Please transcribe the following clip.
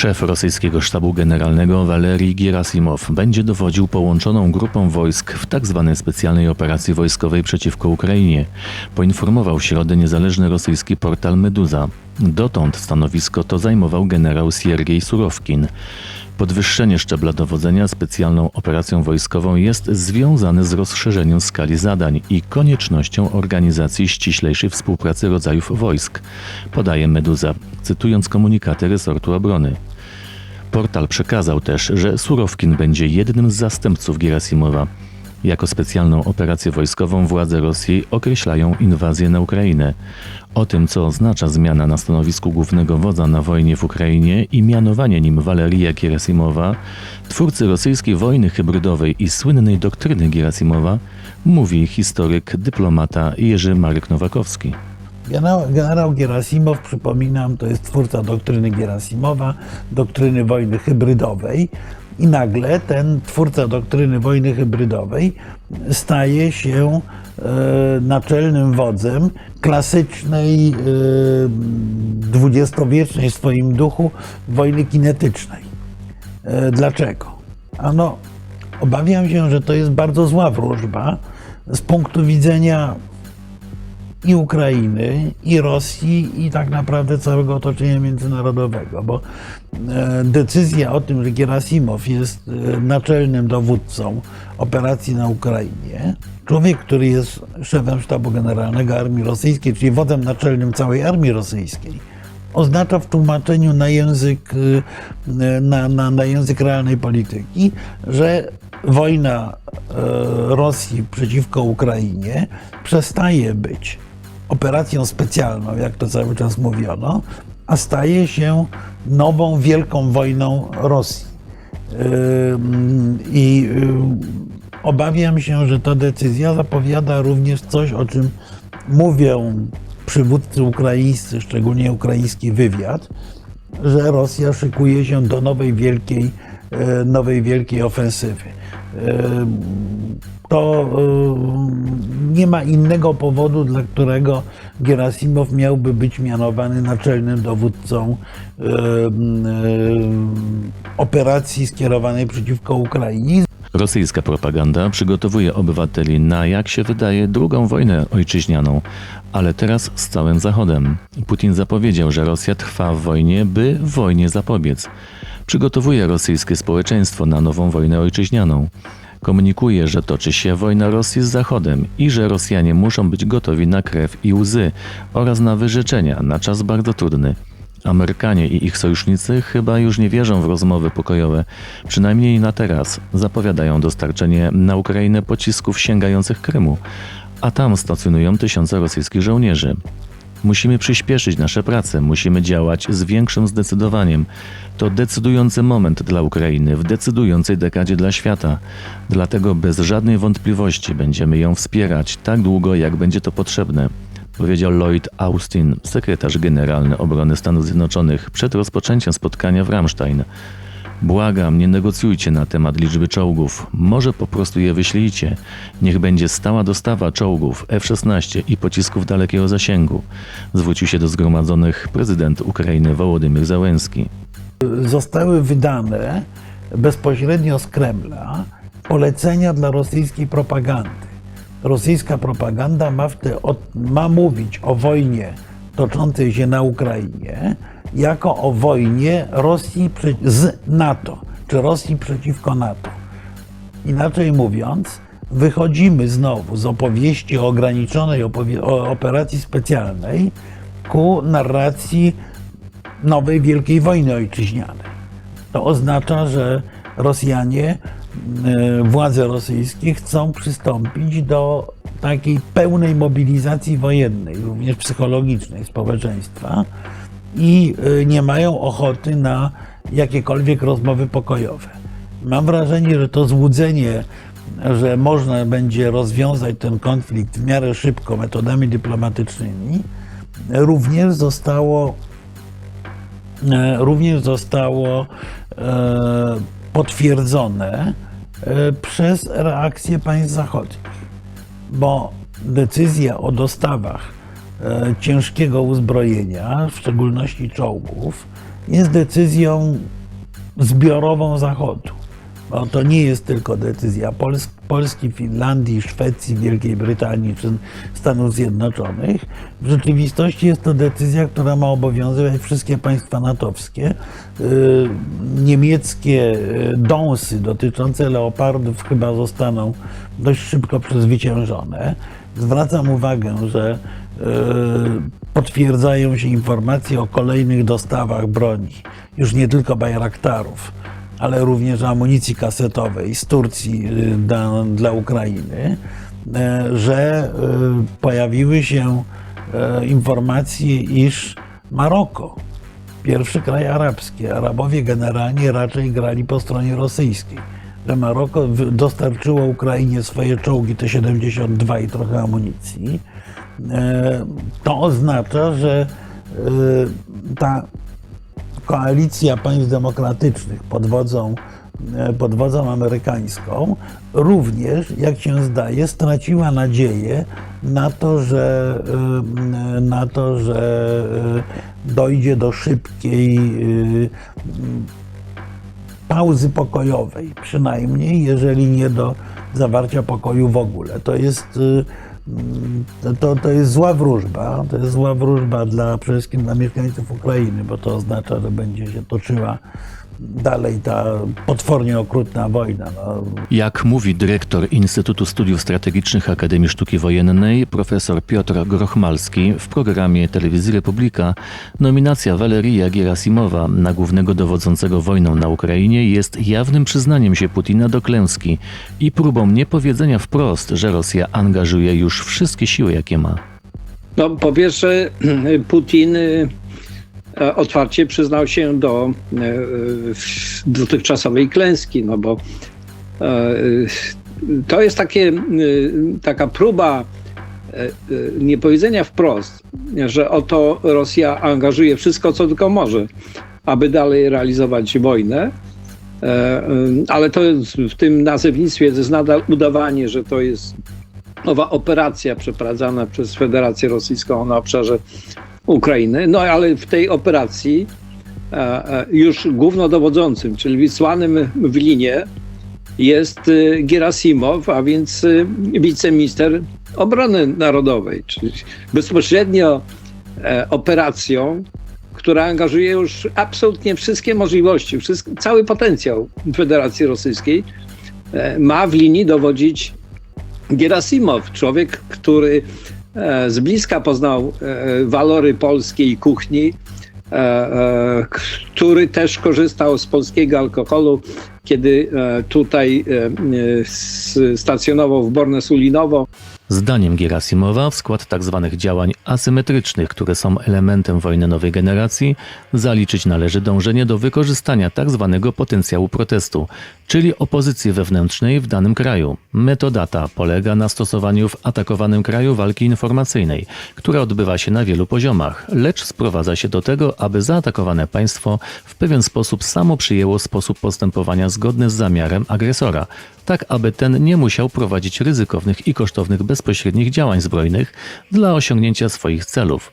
Szef rosyjskiego sztabu generalnego Walerii Gerasimow będzie dowodził połączoną grupą wojsk w tzw. specjalnej operacji wojskowej przeciwko Ukrainie, poinformował środę niezależny rosyjski portal Meduza. Dotąd stanowisko to zajmował generał Siergiej Surowkin. Podwyższenie szczebla dowodzenia specjalną operacją wojskową jest związane z rozszerzeniem skali zadań i koniecznością organizacji ściślejszej współpracy rodzajów wojsk, podaje Meduza, cytując komunikaty resortu obrony. Portal przekazał też, że Surowkin będzie jednym z zastępców Gerasimowa. Jako specjalną operację wojskową władze Rosji określają inwazję na Ukrainę. O tym, co oznacza zmiana na stanowisku głównego wodza na wojnie w Ukrainie i mianowanie nim Walerija Gerasimowa, twórcy rosyjskiej wojny hybrydowej i słynnej doktryny Gerasimowa, mówi historyk, dyplomata Jerzy Marek Nowakowski. Generał, generał Gerasimow, przypominam, to jest twórca doktryny Gerasimowa, doktryny wojny hybrydowej. I nagle ten twórca doktryny wojny hybrydowej staje się e, naczelnym wodzem klasycznej, e, dwudziestowiecznej w swoim duchu wojny kinetycznej. E, dlaczego? Ano, obawiam się, że to jest bardzo zła wróżba z punktu widzenia i Ukrainy, i Rosji, i tak naprawdę całego otoczenia międzynarodowego, bo e, decyzja o tym, że Gerasimow jest e, naczelnym dowódcą operacji na Ukrainie, człowiek, który jest szefem sztabu generalnego armii rosyjskiej, czyli wodzem naczelnym całej armii rosyjskiej, oznacza w tłumaczeniu na język, e, na, na, na język realnej polityki, że wojna Rosji przeciwko Ukrainie przestaje być operacją specjalną, jak to cały czas mówiono, a staje się nową wielką wojną Rosji. Ym, I ym, obawiam się, że ta decyzja zapowiada również coś, o czym mówią przywódcy ukraińscy, szczególnie ukraiński wywiad, że Rosja szykuje się do nowej wielkiej, e, nowej wielkiej ofensywy. To ym, nie ma innego powodu, dla którego Gerasimow miałby być mianowany naczelnym dowódcą ym, ym, operacji skierowanej przeciwko Ukrainie. Rosyjska propaganda przygotowuje obywateli na, jak się wydaje, drugą wojnę ojczyźnianą, ale teraz z całym Zachodem. Putin zapowiedział, że Rosja trwa w wojnie, by wojnie zapobiec. Przygotowuje rosyjskie społeczeństwo na nową wojnę ojczyźnianą. Komunikuje, że toczy się wojna Rosji z Zachodem i że Rosjanie muszą być gotowi na krew i łzy oraz na wyrzeczenia na czas bardzo trudny. Amerykanie i ich sojusznicy chyba już nie wierzą w rozmowy pokojowe, przynajmniej na teraz. Zapowiadają dostarczenie na Ukrainę pocisków sięgających Krymu, a tam stacjonują tysiące rosyjskich żołnierzy. Musimy przyspieszyć nasze prace, musimy działać z większym zdecydowaniem. To decydujący moment dla Ukrainy, w decydującej dekadzie dla świata. Dlatego bez żadnej wątpliwości będziemy ją wspierać tak długo, jak będzie to potrzebne powiedział Lloyd Austin, sekretarz generalny obrony Stanów Zjednoczonych, przed rozpoczęciem spotkania w Ramstein. Błagam, nie negocjujcie na temat liczby czołgów. Może po prostu je wyślijcie. Niech będzie stała dostawa czołgów F-16 i pocisków dalekiego zasięgu. Zwrócił się do zgromadzonych prezydent Ukrainy Wołodymyr Załęski. zostały wydane bezpośrednio z Kremla polecenia dla rosyjskiej propagandy. Rosyjska propaganda ma, te, ma mówić o wojnie toczącej się na Ukrainie jako o wojnie Rosji z NATO, czy Rosji przeciwko NATO. Inaczej mówiąc, wychodzimy znowu z opowieści o ograniczonej opowie- o operacji specjalnej ku narracji nowej wielkiej wojny ojczyźnianej. To oznacza, że Rosjanie, e, władze rosyjskie chcą przystąpić do takiej pełnej mobilizacji wojennej, również psychologicznej społeczeństwa i e, nie mają ochoty na jakiekolwiek rozmowy pokojowe. Mam wrażenie, że to złudzenie, że można będzie rozwiązać ten konflikt w miarę szybko metodami dyplomatycznymi, również zostało e, również zostało e, potwierdzone e, przez reakcję państw zachodnich, bo decyzja o dostawach ciężkiego uzbrojenia, w szczególności czołgów, jest decyzją zbiorową Zachodu. Bo to nie jest tylko decyzja Pols Polski, Finlandii, Szwecji, Wielkiej Brytanii czy Stanów Zjednoczonych. W rzeczywistości jest to decyzja, która ma obowiązywać wszystkie państwa natowskie. Yy, niemieckie yy, dąsy dotyczące leopardów chyba zostaną dość szybko przezwyciężone. Zwracam uwagę, że potwierdzają się informacje o kolejnych dostawach broni, już nie tylko Bayraktarów ale również amunicji kasetowej z Turcji y, dla, dla Ukrainy, e, że pojawiły się e, informacje, iż Maroko, pierwszy kraj arabski, Arabowie generalnie raczej grali po stronie rosyjskiej, że Maroko dostarczyło Ukrainie swoje czołgi T-72 i trochę amunicji. E, To oznacza, że y, ta koalicja państw demokratycznych pod wodzą, e, pod wodzą amerykańską również, jak się zdaje, straciła nadzieję na to, że, e, na to, że e, dojdzie do szybkiej e, pauzy pokojowej, przynajmniej jeżeli nie do zawarcia pokoju w ogóle. To jest, to, to jest zła wróżba. To jest zła wróżba dla, przede wszystkim dla mieszkańców Ukrainy, bo to oznacza, że będzie się toczyła dalej ta potwornie okrutna wojna. No, Jak mówi dyrektor Instytutu Studiów Strategicznych Akademii Sztuki Wojennej, profesor Piotr Grochmalski, w programie Telewizji Republika, nominacja Waleria Gerasimowa na głównego dowodzącego wojną na Ukrainie jest jawnym przyznaniem się Putina do klęski i próbą niepowiedzenia wprost, że Rosja angażuje już wszystkie siły, jakie ma. No, po pierwsze, Putin y, otwarcie przyznał się do e, dotychczasowej klęski, no bo e, to jest takie, taka próba e, niepowiedzenia wprost, że oto Rosja angażuje wszystko, co tylko może, aby dalej realizować wojnę. E, Ale to w tym nazewnictwie jest nadal udawanie, że to jest nowa operacja przeprowadzana przez Federację Rosyjską na obszarze Ukrainy. No ale w tej operacji e, e, już głównodowodzącym, czyli wysłanym w linię jest e, Gerasimow, a więc wiceminister obrony narodowej, czyli bezpośrednio operacją, która angażuje już absolutnie wszystkie możliwości, wszystko, cały potencjał Federacji Rosyjskiej, ma w linii dowodzić Gerasimow, człowiek, który z bliska poznał e, walory polskiej kuchni, e, e, który też korzystał z polskiego alkoholu, kiedy e, tutaj e, e, stacjonował w Borne-Sulinowo. Zdaniem Gerasimowa w skład tzw. działań asymetrycznych, które są elementem wojny nowej generacji, zaliczyć należy dążenie do wykorzystania tzw. potencjału protestu, czyli opozycji wewnętrznej w danym kraju. Metoda ta polega na stosowaniu w atakowanym kraju walki informacyjnej, która odbywa się na wielu poziomach, lecz sprowadza się do tego, aby zaatakowane państwo w pewien sposób samo przyjęło sposób postępowania zgodny z zamiarem agresora, tak aby ten nie musiał prowadzić ryzykownych i kosztownych bezpośrednich działań zbrojnych dla osiągnięcia swoich celów.